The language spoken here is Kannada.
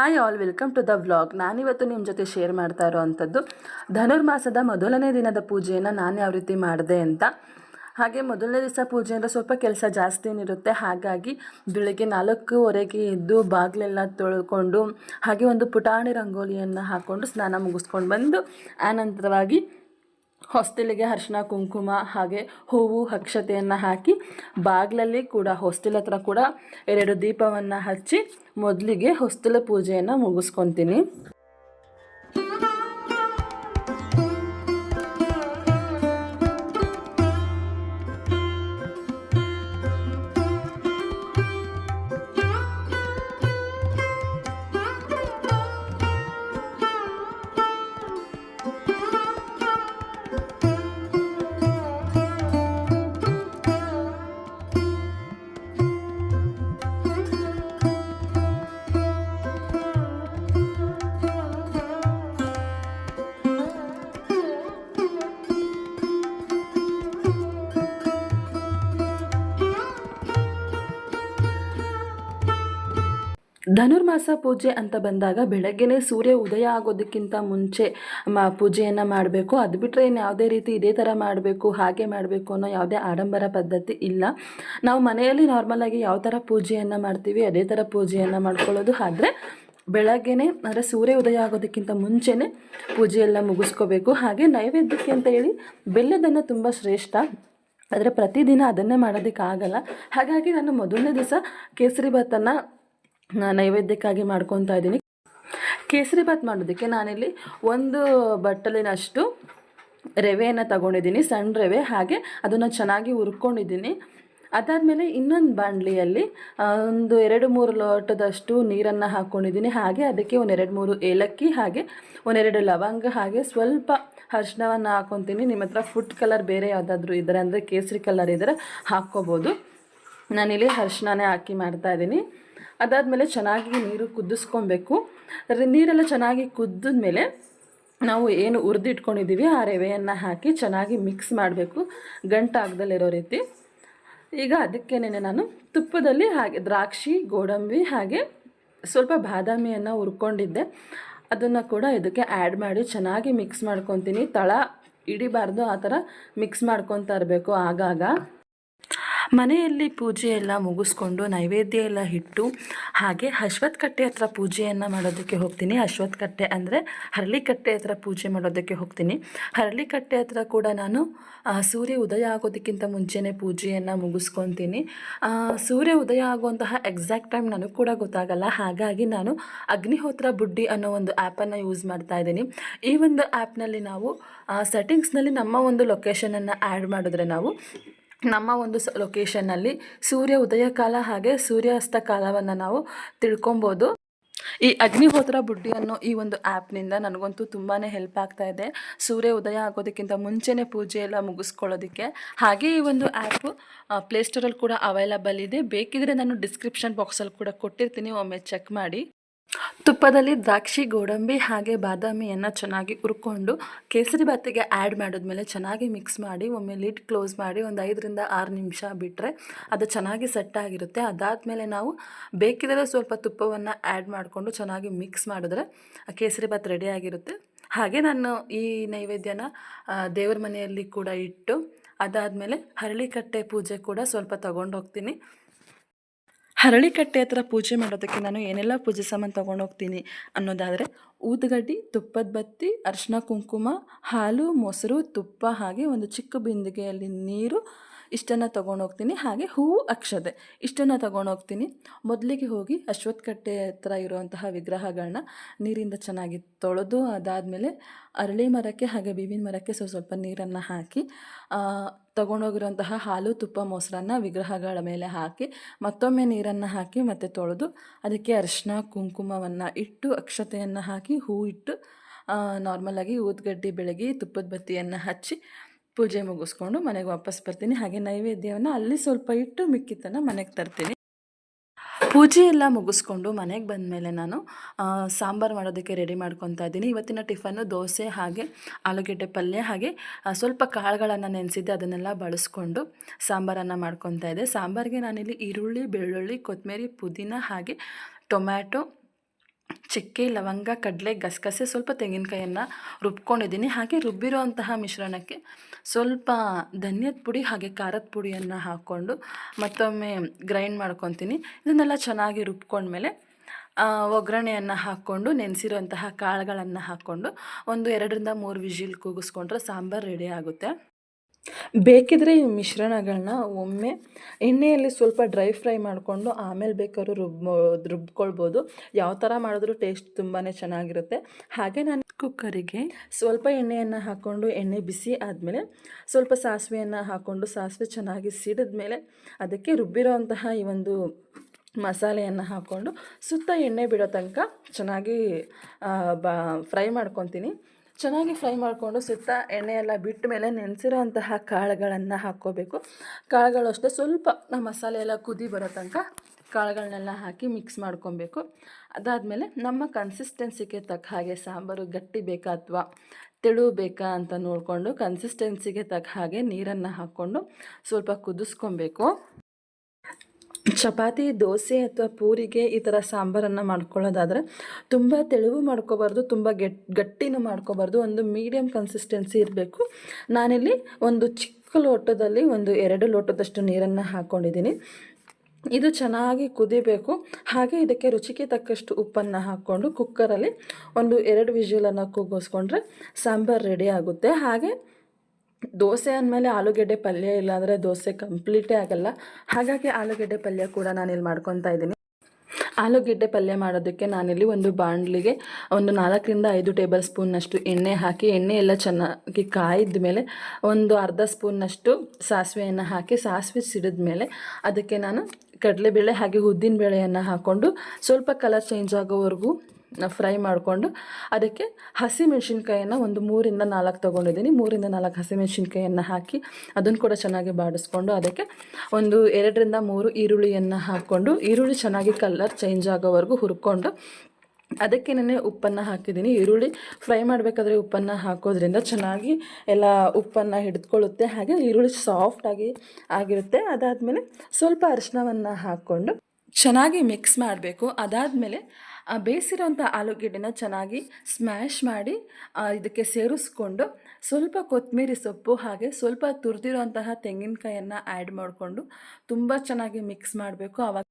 Hi all, welcome to the vlog. ನಾನಿವತ್ತು ನಿಮ್ಮ ಜೊತೆ ಶೇರ್ ಮಾಡ್ತಾ ಇರೋವಂಥದ್ದು ಧನುರ್ಮಾಸದ ಮೊದಲನೇ ದಿನದ ಪೂಜೆಯನ್ನು ನಾನು ಯಾವ ರೀತಿ ಮಾಡಿದೆ ಅಂತ. ಹಾಗೆ ಮೊದಲನೇ ದಿವಸ ಪೂಜೆ ಅಂದರೆ ಸ್ವಲ್ಪ ಕೆಲಸ ಜಾಸ್ತಿನಿರುತ್ತೆ ಹಾಗಾಗಿ ಬೆಳಗ್ಗೆ ನಾಲ್ಕೂವರೆಗೆ ಎದ್ದು ಬಾಗಿಲೆಲ್ಲ ತೊಳ್ಕೊಂಡು ಹಾಗೆ ಒಂದು ಪುಟಾಣಿ ರಂಗೋಲಿಯನ್ನು ಹಾಕ್ಕೊಂಡು ಸ್ನಾನ ಮುಗಿಸ್ಕೊಂಡು ಬಂದು, ಆನಂತರವಾಗಿ ಹೊಸ್ತಿಲಿಗೆ ಅರಿಶಿನ, ಕುಂಕುಮ ಹಾಗೆ ಹೂವು, ಅಕ್ಷತೆಯನ್ನು ಹಾಕಿ ಬಾಗಿಲಲ್ಲಿ ಕೂಡ, ಹಾಸ್ಟೆಲ್ ಹತ್ರ ಕೂಡ ಎರಡು ದೀಪವನ್ನು ಹಚ್ಚಿ ಮೊದಲಿಗೆ ಹೊಸ್ತಿಲ ಪೂಜೆಯನ್ನು ಮುಗಿಸ್ಕೊತೀನಿ. ಧನುರ್ಮಾಸ ಪೂಜೆ ಅಂತ ಬಂದಾಗ ಬೆಳಗ್ಗೆನೇ ಸೂರ್ಯ ಉದಯ ಆಗೋದಕ್ಕಿಂತ ಮುಂಚೆ, ಮ, ಪೂಜೆಯನ್ನು ಮಾಡಬೇಕು. ಅದು ಬಿಟ್ಟರೆ ಇನ್ನು ಯಾವುದೇ ರೀತಿ ಇದೇ ಥರ ಮಾಡಬೇಕು, ಹಾಗೆ ಮಾಡಬೇಕು ಅನ್ನೋ ಯಾವುದೇ ಆಡಂಬರ ಪದ್ಧತಿ ಇಲ್ಲ. ನಾವು ಮನೆಯಲ್ಲಿ ನಾರ್ಮಲಾಗಿ ಯಾವ ಥರ ಪೂಜೆಯನ್ನು ಮಾಡ್ತೀವಿ, ಅದೇ ಥರ ಪೂಜೆಯನ್ನು ಮಾಡ್ಕೊಳ್ಳೋದು. ಆದರೆ, ಬೆಳಗ್ಗೆನೇ, ಅಂದರೆ ಸೂರ್ಯ ಉದಯ ಆಗೋದಕ್ಕಿಂತ ಮುಂಚೆನೇ ಪೂಜೆಯೆಲ್ಲ ಮುಗಿಸ್ಕೋಬೇಕು. ಹಾಗೆ ನೈವೇದ್ಯಕ್ಕೆ ಅಂತ ಹೇಳಿ ಬೆಲ್ಲದನ್ನು ತುಂಬ ಶ್ರೇಷ್ಠ. ಆದರೆ ಪ್ರತಿದಿನ ಅದನ್ನೇ ಮಾಡೋದಕ್ಕಾಗಲ್ಲ. ಹಾಗಾಗಿ ನಾನು ಮೊದಲನೇ ದಿವಸ ಕೇಸರಿ ಭಾತನ್ನು ನೈವೇದ್ಯಕ್ಕಾಗಿ ಮಾಡ್ಕೊತಾ ಇದ್ದೀನಿ. ಕೇಸರಿ ಭಾತ್ ಮಾಡೋದಕ್ಕೆ ನಾನಿಲ್ಲಿ ಒಂದು ಬಟ್ಟಲಿನಷ್ಟು ರವೆಯನ್ನು ತಗೊಂಡಿದ್ದೀನಿ, ಸಣ್ಣ ರವೆ, ಹಾಗೆ ಅದನ್ನು ಚೆನ್ನಾಗಿ ಹುರ್ಕೊಂಡಿದ್ದೀನಿ. ಅದಾದಮೇಲೆ ಇನ್ನೊಂದು ಬಾಂಡ್ಲಿಯಲ್ಲಿ ಒಂದು ಎರಡು ಮೂರು ಲೋಟದಷ್ಟು ನೀರನ್ನು ಹಾಕ್ಕೊಂಡಿದ್ದೀನಿ ಹಾಗೆ ಅದಕ್ಕೆ ಒಂದೆರಡು ಮೂರು ಏಲಕ್ಕಿ, ಹಾಗೆ ಒಂದೆರಡು ಲವಂಗ, ಹಾಗೆ ಸ್ವಲ್ಪ ಅರ್ಶಿಣವನ್ನು ಹಾಕ್ಕೊತೀನಿ ನಿಮ್ಮ ಹತ್ರ ಫುಡ್ ಕಲರ್ ಬೇರೆ ಯಾವುದಾದ್ರೂ ಇದ್ದರೆ ಅಂದರೆ ಕೇಸರಿ ಕಲರ್ ಇದ್ದರೆ ಹಾಕ್ಕೋಬೋದು. ನಾನಿಲ್ಲಿ ಅರ್ಶಿಣನೇ ಹಾಕಿ ಮಾಡ್ತಾ ಇದ್ದೀನಿ. ಅದಾದಮೇಲೆ ಚೆನ್ನಾಗಿ ನೀರು ಕುದಿಸ್ಕೊಬೇಕು. ನೀರೆಲ್ಲ ಚೆನ್ನಾಗಿ ಕುದ್ದ ಮೇಲೆ ನಾವು ಏನು ಹುರಿದಿಟ್ಕೊಂಡಿದ್ದೀವಿ, ಆ ರವೆಯನ್ನು ಹಾಕಿ ಚೆನ್ನಾಗಿ ಮಿಕ್ಸ್ ಮಾಡಬೇಕು. ಗಂಟಾಗ್ದಲ್ಲಿರೋ ರೀತಿ. ಈಗ ಅದಕ್ಕೇನೆ ನಾನು ತುಪ್ಪದಲ್ಲಿ ಹಾಗೆ ದ್ರಾಕ್ಷಿ, ಗೋಡಂಬಿ ಹಾಗೆ ಸ್ವಲ್ಪ ಬಾದಾಮಿಯನ್ನು ಹುರ್ಕೊಂಡಿದ್ದೆ. ಅದನ್ನು ಕೂಡ ಇದಕ್ಕೆ ಆ್ಯಡ್ ಮಾಡಿ ಚೆನ್ನಾಗಿ ಮಿಕ್ಸ್ ಮಾಡ್ಕೊತೀನಿ. ತಳ ಹಿಡಿಬಾರ್ದು, ಆ ಥರ ಮಿಕ್ಸ್ ಮಾಡ್ಕೊತಾ ಇರಬೇಕು ಆಗಾಗ. ಮನೆಯಲ್ಲಿ ಪೂಜೆ ಎಲ್ಲ ಮುಗಿಸ್ಕೊಂಡು ನೈವೇದ್ಯ ಎಲ್ಲ ಇಟ್ಟು ಹಾಗೆ ಅಶ್ವತ್ಕಟ್ಟೆ ಹತ್ರ ಪೂಜೆಯನ್ನು ಮಾಡೋದಕ್ಕೆ ಹೋಗ್ತೀನಿ. ಅಶ್ವತ್ಕಟ್ಟೆ ಅಂದರೆ ಹರಳಿಕಟ್ಟೆ ಹತ್ರ ಪೂಜೆ ಮಾಡೋದಕ್ಕೆ ಹೋಗ್ತೀನಿ. ಹರಳಿಕಟ್ಟೆ ಹತ್ರ ಕೂಡ ನಾನು ಸೂರ್ಯ ಉದಯ ಆಗೋದಕ್ಕಿಂತ ಮುಂಚೆನೇ ಪೂಜೆಯನ್ನು ಮುಗಿಸ್ಕೊತೀನಿ. ಸೂರ್ಯ ಉದಯ ಆಗುವಂತಹ ಎಕ್ಸಾಕ್ಟ್ ಟೈಮ್ ನನಗೆ ಕೂಡ ಗೊತ್ತಾಗಲ್ಲ. ಹಾಗಾಗಿ ನಾನು ಅಗ್ನಿಹೋತ್ರ ಬುಡ್ಡಿ ಅನ್ನೋ ಒಂದು ಆ್ಯಪನ್ನು ಯೂಸ್ ಮಾಡ್ತಾ ಇದ್ದೀನಿ. ಈ ಒಂದು ಆ್ಯಪ್ನಲ್ಲಿ ನಾವು ಸೆಟ್ಟಿಂಗ್ಸ್ನಲ್ಲಿ ನಮ್ಮ ಒಂದು ಲೊಕೇಶನನ್ನು ಆ್ಯಡ್ ಮಾಡಿದ್ರೆ ನಾವು ನಮ್ಮ ಒಂದು ಸ ಲೊಕೇಶನ್ನಲ್ಲಿ ಸೂರ್ಯ ಉದಯ ಕಾಲ ಹಾಗೆ ಸೂರ್ಯಾಸ್ತ ಕಾಲವನ್ನು ನಾವು ತಿಳ್ಕೊಬೋದು. ಈ ಅಗ್ನಿಹೋತ್ರ ಬುಡ್ಡಿ ಅನ್ನೋ ಈ ಒಂದು ಆ್ಯಪ್ನಿಂದ ನನಗಂತೂ ತುಂಬಾ ಹೆಲ್ಪ್ ಆಗ್ತಾ ಇದೆ. ಸೂರ್ಯ ಉದಯ ಆಗೋದಕ್ಕಿಂತ ಮುಂಚೆನೇ ಪೂಜೆ ಎಲ್ಲ ಮುಗಿಸ್ಕೊಳ್ಳೋದಕ್ಕೆ. ಹಾಗೆ ಈ ಒಂದು ಆ್ಯಪು ಪ್ಲೇಸ್ಟೋರಲ್ಲಿ ಕೂಡ ಅವೈಲಬಲ್ ಇದೆ. ಬೇಕಿದ್ರೆ ನಾನು ಡಿಸ್ಕ್ರಿಪ್ಷನ್ ಬಾಕ್ಸಲ್ಲಿ ಕೂಡ ಕೊಟ್ಟಿರ್ತೀನಿ. ಒಮ್ಮೆ ಚೆಕ್ ಮಾಡಿ. ತುಪ್ಪದಲ್ಲಿ ದ್ರಾಕ್ಷಿ, ಗೋಡಂಬಿ ಹಾಗೆ ಬಾದಾಮಿಯನ್ನು ಚೆನ್ನಾಗಿ ಹುರ್ಕೊಂಡು ಕೇಸರಿ ಭಾತಿಗೆ ಆ್ಯಡ್ ಮಾಡಿದ್ಮೇಲೆ ಚೆನ್ನಾಗಿ ಮಿಕ್ಸ್ ಮಾಡಿ, ಒಮ್ಮೆ ಲಿಡ್ ಕ್ಲೋಸ್ ಮಾಡಿ ಒಂದು ಐದರಿಂದ ಆರು ನಿಮಿಷ ಬಿಟ್ಟರೆ ಅದು ಚೆನ್ನಾಗಿ ಸೆಟ್ ಆಗಿರುತ್ತೆ. ಅದಾದಮೇಲೆ ನಾವು ಬೇಕಿದ್ರೆ ಸ್ವಲ್ಪ ತುಪ್ಪವನ್ನು ಆ್ಯಡ್ ಮಾಡಿಕೊಂಡು ಚೆನ್ನಾಗಿ ಮಿಕ್ಸ್ ಮಾಡಿದ್ರೆ ಕೇಸರಿ ಭಾತ್ ರೆಡಿ ಆಗಿರುತ್ತೆ. ಹಾಗೆ ನಾನು ಈ ನೈವೇದ್ಯನ ದೇವರ ದೇವ್ರ ಮನೆಯಲ್ಲಿ ಕೂಡ ಇಟ್ಟು ಅದಾದಮೇಲೆ ಹರಳಿಕಟ್ಟೆ ಪೂಜೆ ಕೂಡ ಸ್ವಲ್ಪ ತಗೊಂಡು ಹೋಗ್ತೀನಿ. ಹರಳಿಕಟ್ಟೆ ಹತ್ರ ಪೂಜೆ ಮಾಡೋದಕ್ಕೆ ನಾನು ಏನೆಲ್ಲ ಪೂಜೆ ಸಾಮಾನು ತೊಗೊಂಡು ಹೋಗ್ತೀನಿ ಅನ್ನೋದಾದರೆ ಊದುಗಡ್ಡಿ, ತುಪ್ಪದ ಬತ್ತಿ ಅರಿಶಿನ ಕುಂಕುಮ, ಹಾಲು, ಮೊಸರು, ತುಪ್ಪ ಹಾಗೆ ಒಂದು ಚಿಕ್ಕ ಬಿಂದಿಗೆಯಲ್ಲಿ ನೀರು ಇಷ್ಟನ್ನು ತೊಗೊಂಡು ಹೋಗ್ತೀನಿ ಹಾಗೆ ಹೂವು ಅಕ್ಷತೆ. ಇಷ್ಟನ್ನು ತೊಗೊಂಡು ಹೋಗ್ತೀನಿ ಮೊದಲಿಗೆ ಹೋಗಿ ಅಶ್ವತ್ಥಕಟ್ಟೆ ಹತ್ರ ಇರುವಂತಹ ವಿಗ್ರಹಗಳನ್ನ ನೀರಿಂದ ಚೆನ್ನಾಗಿ ತೊಳೆದು ಅದಾದಮೇಲೆ ಅರಳಿ ಮರಕ್ಕೆ ಹಾಗೆ ಬೇವಿನ ಮರಕ್ಕೆ ಸ್ವಲ್ಪ ಸ್ವಲ್ಪ ನೀರನ್ನು ಹಾಕಿ ತೊಗೊಂಡೋಗಿರುವಂತಹ ಹಾಲು, ತುಪ್ಪ, ಮೊಸರನ್ನ ವಿಗ್ರಹಗಳ ಮೇಲೆ ಹಾಕಿ, ಮತ್ತೊಮ್ಮೆ ನೀರನ್ನು ಹಾಕಿ ಮತ್ತೆ ತೊಳೆದು ಅದಕ್ಕೆ ಅರಿಶಿನ ಕುಂಕುಮವನ್ನು ಇಟ್ಟು ಅಕ್ಷತೆಯನ್ನು ಹಾಕಿ ಹೂ ಇಟ್ಟು ನಾರ್ಮಲಾಗಿ ಊದ್ಗಡ್ಡಿ, ಬೆಳಗಿ, ತುಪ್ಪದ ಬತ್ತಿಯನ್ನು ಹಚ್ಚಿ ಪೂಜೆ ಮುಗಿಸ್ಕೊಂಡು ಮನೆಗೆ ವಾಪಸ್ ಬರ್ತೀನಿ. ಹಾಗೆ ನೈವೇದ್ಯವನ್ನು ಅಲ್ಲಿ ಸ್ವಲ್ಪ ಇಟ್ಟು ಮಿಕ್ಕಿದ್ದನ್ನು ಮನೆಗೆ ತರ್ತೀನಿ. ಪೂಜೆ ಎಲ್ಲ ಮುಗಿಸ್ಕೊಂಡು ಮನೆಗೆ ಬಂದ ಮೇಲೆ ನಾನು ಸಾಂಬಾರು ಮಾಡೋದಕ್ಕೆ ರೆಡಿ ಮಾಡ್ಕೊತಾ ಇದ್ದೀನಿ. ಇವತ್ತಿನ ಟಿಫನ್ನು ದೋಸೆ ಹಾಗೆ ಆಲೂಗೆಡ್ಡೆ ಪಲ್ಯ ಹಾಗೆ ಸ್ವಲ್ಪ ಕಾಳುಗಳನ್ನು ನೆನೆಸಿದ್ದೆ, ಅದನ್ನೆಲ್ಲ ಬಳಸ್ಕೊಂಡು ಸಾಂಬಾರನ್ನು ಮಾಡ್ಕೊತಾ ಇದ್ದೆ. ಸಾಂಬಾರಿಗೆ ನಾನಿಲ್ಲಿ ಈರುಳ್ಳಿ, ಬೆಳ್ಳುಳ್ಳಿ ಕೊತ್ತಂಬರಿ ಪುದೀನ ಹಾಗೆ ಟೊಮ್ಯಾಟೊ ಚಕ್ಕೆ, ಲವಂಗ, ಕಡಲೆ, ಗಸಗಸೆ, ಸ್ವಲ್ಪ ತೆಂಗಿನಕಾಯನ್ನು ರುಬ್ಕೊಂಡಿದ್ದೀನಿ. ಹಾಗೆ ರುಬ್ಬಿರುವಂತಹ ಮಿಶ್ರಣಕ್ಕೆ ಸ್ವಲ್ಪ ಧನ್ಯದ ಪುಡಿ ಹಾಗೆ ಖಾರದ ಪುಡಿಯನ್ನು ಹಾಕ್ಕೊಂಡು ಮತ್ತೊಮ್ಮೆ ಗ್ರೈಂಡ್ ಮಾಡ್ಕೊತೀನಿ. ಇದನ್ನೆಲ್ಲ ಚೆನ್ನಾಗಿ ರುಬ್ಕೊಂಡ್ಮೇಲೆ ಒಗ್ಗರಣೆಯನ್ನು ಹಾಕ್ಕೊಂಡು, ನೆನೆಸಿರುವಂತಹ ಕಾಳುಗಳನ್ನು ಹಾಕ್ಕೊಂಡು ಒಂದು ಎರಡರಿಂದ ಮೂರು ವಿಜಿಲ್ ಕೂಗಿಸ್ಕೊಂಡ್ರೆ ಸಾಂಬಾರು ರೆಡಿ ಆಗುತ್ತೆ. ಬೇಕಿದ್ರೆ ಈ ಮಿಶ್ರಣಗಳನ್ನ ಒಮ್ಮೆ ಎಣ್ಣೆಯಲ್ಲಿ ಸ್ವಲ್ಪ ಡ್ರೈ ಫ್ರೈ ಮಾಡಿಕೊಂಡು ಆಮೇಲೆ ಬೇಕಾದ್ರೂ ರುಬ್ ರುಬ್ಕೊಳ್ಬೋದು. ಯಾವ ಥರ ಮಾಡಿದ್ರೂ ಟೇಸ್ಟ್ ತುಂಬಾ ಚೆನ್ನಾಗಿರುತ್ತೆ. ಹಾಗೆ ನಾನು ಕುಕ್ಕರಿಗೆ ಸ್ವಲ್ಪ ಎಣ್ಣೆಯನ್ನು ಹಾಕ್ಕೊಂಡು ಎಣ್ಣೆ ಬಿಸಿ ಆದಮೇಲೆ ಸ್ವಲ್ಪ ಸಾಸಿವೆಯನ್ನು ಹಾಕ್ಕೊಂಡು ಸಾಸಿವೆ ಚೆನ್ನಾಗಿ ಸಿಡಿದ್ಮೇಲೆ ಅದಕ್ಕೆ ರುಬ್ಬಿರೋಂತಹ ಈ ಒಂದು ಮಸಾಲೆಯನ್ನು ಹಾಕ್ಕೊಂಡು ಸುತ್ತ ಎಣ್ಣೆ ಬಿಡೋ ತನಕ ಚೆನ್ನಾಗಿ ಬ, ಫ್ರೈ ಮಾಡ್ಕೊತೀನಿ. ಚೆನ್ನಾಗಿ ಫ್ರೈ ಮಾಡಿಕೊಂಡು ಸುತ್ತ ಎಣ್ಣೆ ಎಲ್ಲ ಬಿಟ್ಟ ಮೇಲೆ ನೆನೆಸಿರೋಂತಹ ಕಾಳುಗಳನ್ನು ಹಾಕ್ಕೋಬೇಕು. ಕಾಳುಗಳು ಅಷ್ಟೇ, ಸ್ವಲ್ಪ ನಮ್ಮ ಮಸಾಲೆ ಎಲ್ಲ ಕುದಿ ಬರೋ ತನಕ ಕಾಳುಗಳನ್ನೆಲ್ಲ ಹಾಕಿ ಮಿಕ್ಸ್ ಮಾಡ್ಕೊಬೇಕು. ಅದಾದಮೇಲೆ ನಮ್ಮ ಕನ್ಸಿಸ್ಟೆನ್ಸಿಗೆ ತಕ್ಕ ಹಾಗೆ ಸಾಂಬಾರು ಗಟ್ಟಿ ಬೇಕಾ ಅಥವಾ ತೆಳು ಬೇಕಾ ಅಂತ ನೋಡಿಕೊಂಡು ಕನ್ಸಿಸ್ಟೆನ್ಸಿಗೆ ತಕ್ಕ ಹಾಗೆ ನೀರನ್ನು ಹಾಕ್ಕೊಂಡು ಸ್ವಲ್ಪ ಕುದಿಸ್ಕೊಬೇಕು. ಚಪಾತಿ, ದೋಸೆ ಅಥವಾ ಪೂರಿಗೆ ಈ ಥರ ಸಾಂಬಾರನ್ನು ಮಾಡ್ಕೊಳ್ಳೋದಾದರೆ ತುಂಬ ತೆಳುವು ಮಾಡ್ಕೋಬಾರ್ದು, ತುಂಬ ಗೆಟ್, ಗಟ್ಟಿನೂ ಮಾಡ್ಕೋಬಾರ್ದು, ಒಂದು ಮೀಡಿಯಮ್ ಕನ್ಸಿಸ್ಟೆನ್ಸಿ ಇರಬೇಕು. ನಾನಿಲ್ಲಿ ಒಂದು ಚಿಕ್ಕ ಲೋಟದಲ್ಲಿ ಒಂದು ಎರಡು ಲೋಟದಷ್ಟು ನೀರನ್ನು ಹಾಕ್ಕೊಂಡಿದ್ದೀನಿ ಇದು ಚೆನ್ನಾಗಿ ಕುದಿಬೇಕು. ಹಾಗೆ ಇದಕ್ಕೆ ರುಚಿಗೆ ತಕ್ಕಷ್ಟು ಉಪ್ಪನ್ನು ಹಾಕ್ಕೊಂಡು ಕುಕ್ಕರಲ್ಲಿ ಒಂದು ಎರಡು ವಿಷಲನ್ನು ಕೂಗಿಸ್ಕೊಂಡ್ರೆ ಸಾಂಬಾರು ರೆಡಿ ಆಗುತ್ತೆ. ಹಾಗೆ ದೋಸೆ ಅಂದಮೇಲೆ ಆಲೂಗೆಡ್ಡೆ ಪಲ್ಯ ಇಲ್ಲಾಂದರೆ ದೋಸೆ ಕಂಪ್ಲೀಟೇ ಆಗಲ್ಲ. ಹಾಗಾಗಿ ಆಲೂಗೆಡ್ಡೆ ಪಲ್ಯ ಕೂಡ ನಾನು ಇಲ್ಲಿ ಮಾಡ್ಕೊತಾ ಇದ್ದೀನಿ. ಆಲೂಗೆಡ್ಡೆ ಪಲ್ಯ ಮಾಡೋದಕ್ಕೆ ನಾನಿಲ್ಲಿ ಒಂದು ಬಾಣಲಿಗೆ ಒಂದು ನಾಲ್ಕರಿಂದ ಐದು ಟೇಬಲ್ ಸ್ಪೂನ್ನಷ್ಟು ಎಣ್ಣೆ ಹಾಕಿ, ಎಣ್ಣೆ ಎಲ್ಲ ಚೆನ್ನಾಗಿ ಕಾಯಿದ ಮೇಲೆ ಒಂದು ಅರ್ಧ ಸ್ಪೂನ್ನಷ್ಟು ಸಾಸಿವೆಯನ್ನು ಹಾಕಿ, ಸಾಸಿವೆ ಸಿಡಿದ ಮೇಲೆ ಅದಕ್ಕೆ ನಾನು ಕಡಲೆಬೇಳೆ ಹಾಗೆ ಉದ್ದಿನ ಬೇಳೆಯನ್ನು ಹಾಕ್ಕೊಂಡು ಸ್ವಲ್ಪ ಕಲರ್ ಚೇಂಜ್ ಆಗೋವರೆಗೂ ಫ್ರೈ ಮಾಡಿಕೊಂಡು ಅದಕ್ಕೆ ಹಸಿಮೆಣ್ಸಿನ್ಕಾಯನ್ನು ಒಂದು ಮೂರಿಂದ ನಾಲ್ಕು ತೊಗೊಂಡಿದ್ದೀನಿ. ಮೂರಿಂದ ನಾಲ್ಕು ಹಸಿಮೆಣ್ಸಿನ್ಕಾಯನ್ನು ಹಾಕಿ ಅದನ್ನು ಕೂಡ ಚೆನ್ನಾಗಿ ಬಾಡಿಸ್ಕೊಂಡು ಅದಕ್ಕೆ ಒಂದು ಎರಡರಿಂದ ಮೂರು ಈರುಳ್ಳಿಯನ್ನು ಹಾಕ್ಕೊಂಡು ಈರುಳ್ಳಿ ಚೆನ್ನಾಗಿ ಕಲರ್ ಚೇಂಜ್ ಆಗೋವರೆಗೂ ಹುರ್ಕೊಂಡು ಅದಕ್ಕೆ ನಾನು ಉಪ್ಪನ್ನು ಹಾಕಿದ್ದೀನಿ. ಈರುಳ್ಳಿ ಫ್ರೈ ಮಾಡಬೇಕಾದ್ರೆ ಉಪ್ಪನ್ನು ಹಾಕೋದ್ರಿಂದ ಚೆನ್ನಾಗಿ ಎಲ್ಲ ಉಪ್ಪನ್ನು ಹಿಡಿದುಕೊಳ್ಳುತ್ತೆ ಹಾಗೆ ಈರುಳ್ಳಿ ಸಾಫ್ಟಾಗಿ ಆಗಿರುತ್ತೆ. ಅದಾದಮೇಲೆ ಸ್ವಲ್ಪ ಅರಿಶಿನವನ್ನು ಹಾಕ್ಕೊಂಡು ಚೆನ್ನಾಗಿ ಮಿಕ್ಸ್ ಮಾಡಬೇಕು. ಅದಾದಮೇಲೆ ಬೇಯಿಸಿರೋಂಥ ಆಲೂಗೆಡ್ಡೆನ ಚೆನ್ನಾಗಿ ಸ್ಮ್ಯಾಶ್ ಮಾಡಿ ಇದಕ್ಕೆ ಸೇರಿಸ್ಕೊಂಡು ಸ್ವಲ್ಪ ಕೊತ್ತಂಬರಿ ಸೊಪ್ಪು ಹಾಗೆ ಸ್ವಲ್ಪ ತುರಿದಿರೋಂತಹ ತೆಂಗಿನಕಾಯನ್ನು ಆ್ಯಡ್ ಮಾಡಿಕೊಂಡು ತುಂಬ ಚೆನ್ನಾಗಿ ಮಿಕ್ಸ್ ಮಾಡಬೇಕು. ಆವಾಗ